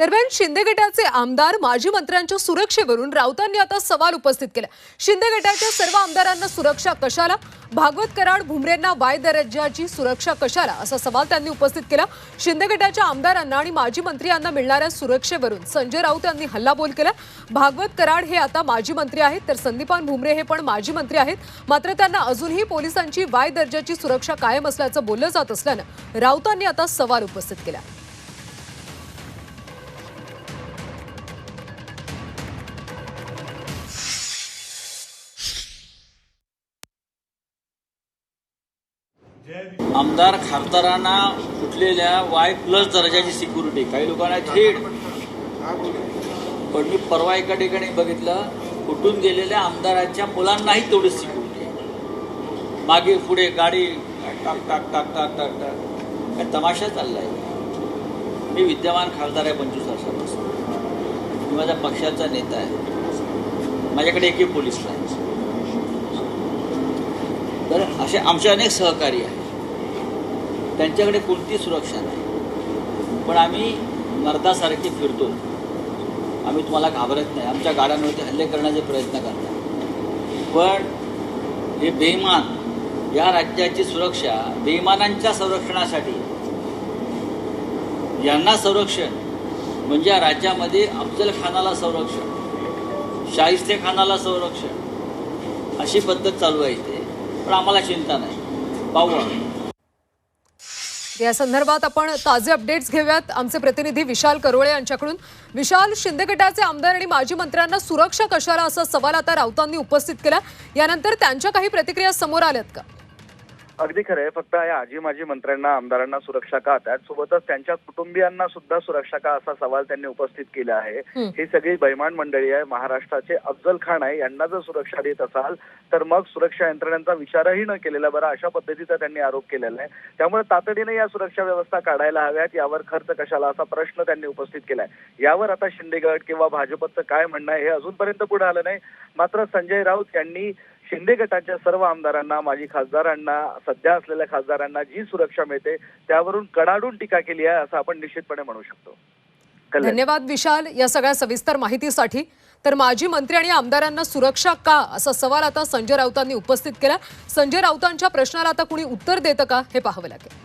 दरम्यान शिंदे गटाचे आमदार माजी मंत्र्यांच्या सुरक्षेवरून राऊतांनी आता सवाल उपस्थित केला. शिंदे गटाच्या सर्व आमदारांना सुरक्षा कशाला? भागवत कराड भुमरेंना वाय दर्जाची सुरक्षा कशाला? असा सवाल त्यांनी उपस्थित केला. शिंदे गटाच्या आमदारांना आणि माजी मंत्री यांना मिळणाऱ्या सुरक्षेवरून संजय राऊत यांनी हल्लाबोल केला. भागवत कराड हे आता माजी मंत्री आहेत तर संदीपान भुमरे हे पण माजी मंत्री आहेत. मात्र त्यांना अजूनही पोलिसांची वाय दर्जाची सुरक्षा कायम असल्याचं बोललं जात असल्यानं राऊतांनी आता सवाल उपस्थित केला. आमदार खासदारांना कुठलेल्या वाय प्लस दर्जाची सिक्युरिटी काही लोकांना थेट. पण मी परवा एका ठिकाणी बघितलं कुठून गेलेल्या आमदारांच्या मुलांनाही तेवढी सिक्युरिटी आहे. मागे पुढे गाडी टाक टाक टाक टाक टाक टाक. काय तमाशा चाललाय? मी विद्यमान खासदार आहे पंचवीस वर्षापासून. मी माझ्या पक्षाचा नेता आहे. माझ्याकडे एकही पोलीस नाही. तर असे आमचे अनेक सहकारी आहेत. त्यांच्याकडे कोणती सुरक्षा नाही. पण आम्ही मर्दासारखे फिरतो. आम्ही तुम्हाला घाबरत नाही. आमच्या गाड्यांवरती हल्ले करण्याचे प्रयत्न करतात. पण हे बेईमान या राज्याची सुरक्षा बेईमानांच्या संरक्षणासाठी यांना संरक्षण म्हणजे या राज्यामध्ये अफजल खानाला संरक्षण शाहिस्ते खानाला संरक्षण अशी पद्धत चालू आहे इथे. पण आम्हाला चिंता नाही. पाहू या संदर्भात आपण ताजे अपडेट्स घेऊयात. आमचे प्रतिनिधी विशाल करोळे यांच्याकडून. विशाल शिंदे गटाचे आमदार आणि माजी मंत्र्यांना सुरक्षा कशाला असा सवाल आता राऊतांनी उपस्थित केला. यानंतर त्यांच्या काही प्रतिक्रिया समोर आल्यात का? अगदी खरं आहे. फक्त या आजी माजी मंत्र्यांना आमदारांना सुरक्षा का? त्याचसोबतच त्यांच्या कुटुंबियांना सुद्धा सुरक्षा का? असा सवाल त्यांनी उपस्थित केला आहे. हं. सगळी बैमान मंडळी आहे. महाराष्ट्राचे अफजल खान आहे. यांना जर सुरक्षा देत असाल तर मग सुरक्षा यंत्रणांचा विचारही न केलेला बरा अशा पद्धतीचा त्यांनी आरोप केलेला आहे. त्यामुळे तातडीने या सुरक्षा व्यवस्था काढायला हव्यात. यावर खर्च कशाला? असा प्रश्न त्यांनी उपस्थित केलाय. यावर आता शिंदे गट किंवा भाजपचं काय म्हणणं आहे हे अजूनपर्यंत पुढे आलं नाही. मात्र संजय राऊत यांनी शिंदे गटाच्या सर्व आमदारांना माजी खासदारांना सध्या असलेल्या खासदारांना जी सुरक्षा मिळते त्यावरून कडाडून टीका केली आहे असं आपण निश्चितपणे म्हणू शकतो. धन्यवाद विशाल या सगळ्या सविस्तर माहितीसाठी. तर माजी मंत्री आणि आमदारांना सुरक्षा का? असा सवाल आता संजय राऊतांनी उपस्थित केला. संजय राऊतांच्या प्रश्नाला आता कुणी उत्तर देतं का? हे पाहावं लागेल.